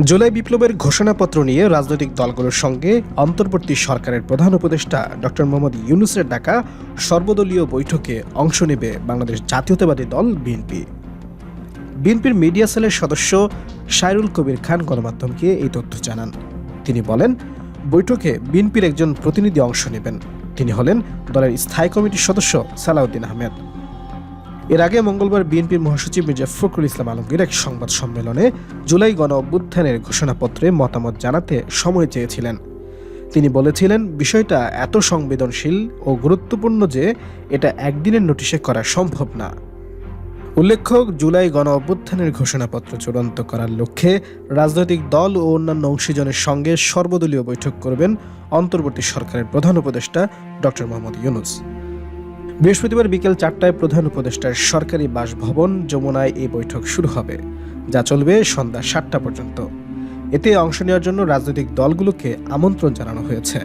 জুলাই বিপ্লবের ঘোষণাপত্র নিয়ে রাজনৈতিক দলগুলোর সঙ্গে অন্তর্বর্তী সরকারের প্রধান উপদেষ্টা ডক্টর মোহাম্মদ ইউনুসের ডাকা সর্বদলীয় বৈঠকে অংশ নেবে বাংলাদেশ জাতীয়তাবাদী দল বিএনপি। বিএনপির মিডিয়া সেলের সদস্য সাইরুল কবির খান গণমাধ্যমকে এই তথ্য জানান। তিনি বলেন, বৈঠকে বিএনপির একজন প্রতিনিধি অংশ নেবেন। তিনি হলেন দলের স্থায়ী কমিটির সদস্য সালাউদ্দিন আহমেদ। এর আগে মঙ্গলবার বিএনপির মহাসচিব মির্জা ফখরুল ইসলাম আলমগীর এক সংবাদ সম্মেলনে জুলাই গণ অভ্যুত্থানের ঘোষণাপত্রে মতামত জানাতে সময় চেয়েছিলেন। তিনি বলেছিলেন, বিষয়টা এত সংবেদনশীল ও গুরুত্বপূর্ণ যে এটা একদিনের নোটিশে করা সম্ভব না। উল্লেখ্য, জুলাই গণ অভ্যুত্থানের ঘোষণাপত্র চূড়ান্ত করার লক্ষ্যে রাজনৈতিক দল ও অন্যান্য অংশীজনের সঙ্গে সর্বদলীয় বৈঠক করবেন অন্তর্বর্তী সরকারের প্রধান উপদেষ্টা ডক্টর মোহাম্মদ ইউনুস। বৃহস্পতিবার বিকেল চারটায় প্রধান উপদেষ্টার সরকারি বাসভবন যমুনায় এই বৈঠক শুরু হবে, যা চলবে সন্ধ্যা সাতটা পর্যন্ত। এতে অংশ নেওয়ার জন্য রাজনৈতিক দলগুলোকে আমন্ত্রণ জানানো হয়েছে।